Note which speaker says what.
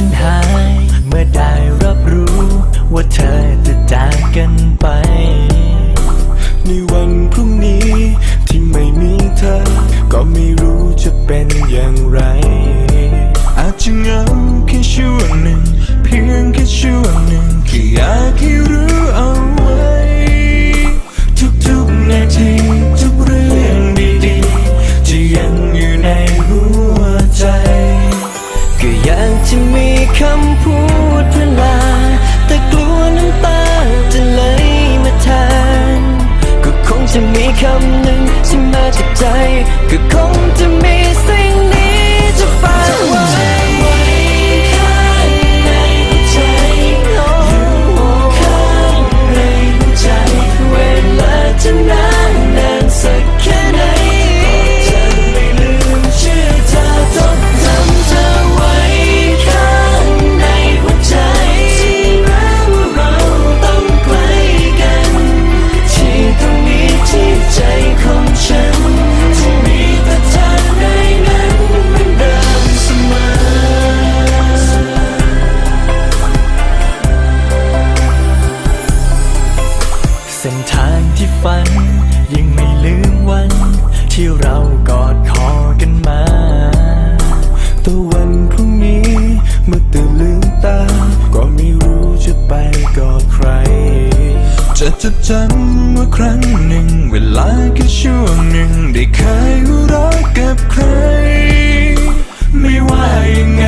Speaker 1: ฉันหาย เมื่อได้รับรู้ว่าเธอจะจากกันไป ในวันพรุ่งนี้ที่ไม่มีเธอ ก็ไม่รู้จะเป็นอย่างไร อาจจะเหงาแค่ช่วงหนึ่ง เพียงแค่ช่วงหนึ่งแค่อยากให้รู้เอา ส้นทางที่ฝัน ยังไม่ลืมวัน ที่เรากอดคอกันมาต่วันพรุ่งนี้ เมื่อตื่นลืมตา ก็ไม่รู้จะไปกับใคร จะจดจำว่าครั้งหนึ่ง เวลาแค่ช่วงหนึ่ง ได้เคยรักกับใคร ไม่ว่ายังไง